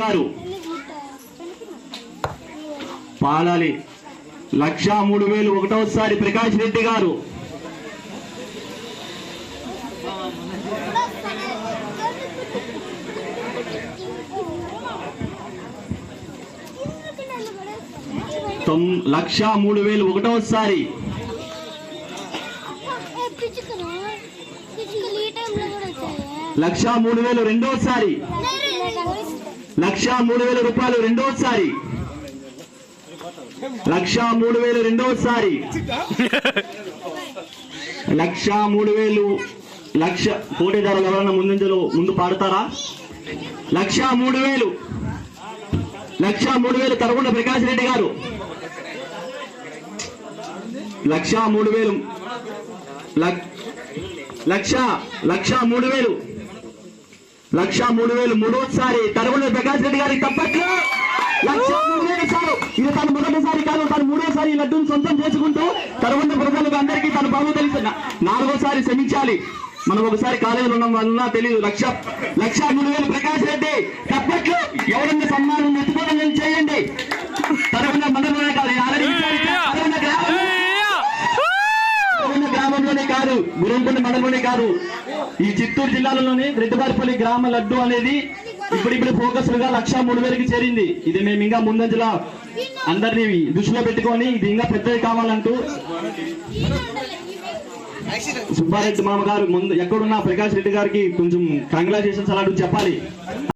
గారు పాలాలి. లక్ష మూడు వేలు ఒకటోసారి ప్రకాష్ రెడ్డి గారు. లక్షా లక్ష మూడు వేలు ఒకటోసారి పిచ్చుకలు లక్ష మూడు వేలు రెండోసారి లక్ష మూడు వేల రూపాయలు రెండోసారి. లక్ష మూడు వేలు రెండోసారి. లక్ష మూడు వేలు లక్ష పోటీదారులు ఎవరన్నా ముందంజలో ముందు పాడతారా? లక్ష మూడు వేలు. లక్ష మూడు వేలు తరగొండ ప్రకాష్ రెడ్డి గారు. లక్ష మూడు వేలు. లక్- లక్ష లక్ష మూడు వేలు. లక్ష మూడు వేలు మూడోసారి తరుగుల ప్రకాష్ రెడ్డి గారికి తప్పట్లు. లక్ష మూడు వేలు ఇది తను మొదటిసారి కాదు తను మూడోసారి ఈ లడ్డూని సొంతం చేసుకుంటూ తరుగుండ ప్రజలకు అందరికీ తన బాబు తెలుసు నాలుగోసారి శ్రమించాలి మనం ఒకసారి కాలేజీలో ఉండడం వల్ల తెలియదు లక్ష లక్ష మూడు వేలు ప్రకాష్ రెడ్డి తప్పట్లు. ఎవరన్నా సన్మానం? ఎత్తుకోవడం చేయండి? కాదు గురంపల్లి మండలంలోనే కాదు. ఈ చిత్తూరు జిల్లాలోనే రెడ్డిపారిపల్లి గ్రామ లడ్డు అనేది ఇప్పుడిప్పుడు ఫోకస్గా లక్ష మూడు వేలకి చేరింది. ఇది మేము ఇంకా ముందంజల అందరినీ దృష్టిలో పెట్టుకొని ఇది ఇంకా పెద్దది కావాలంటూ సుబ్బారెడ్డి మామ గారు ముందు ఎక్కడున్నా ప్రకాష్ రెడ్డి గారికి కొంచెం కంగ్రాచులేషన్స్ అలాంటివి చెప్పాలి.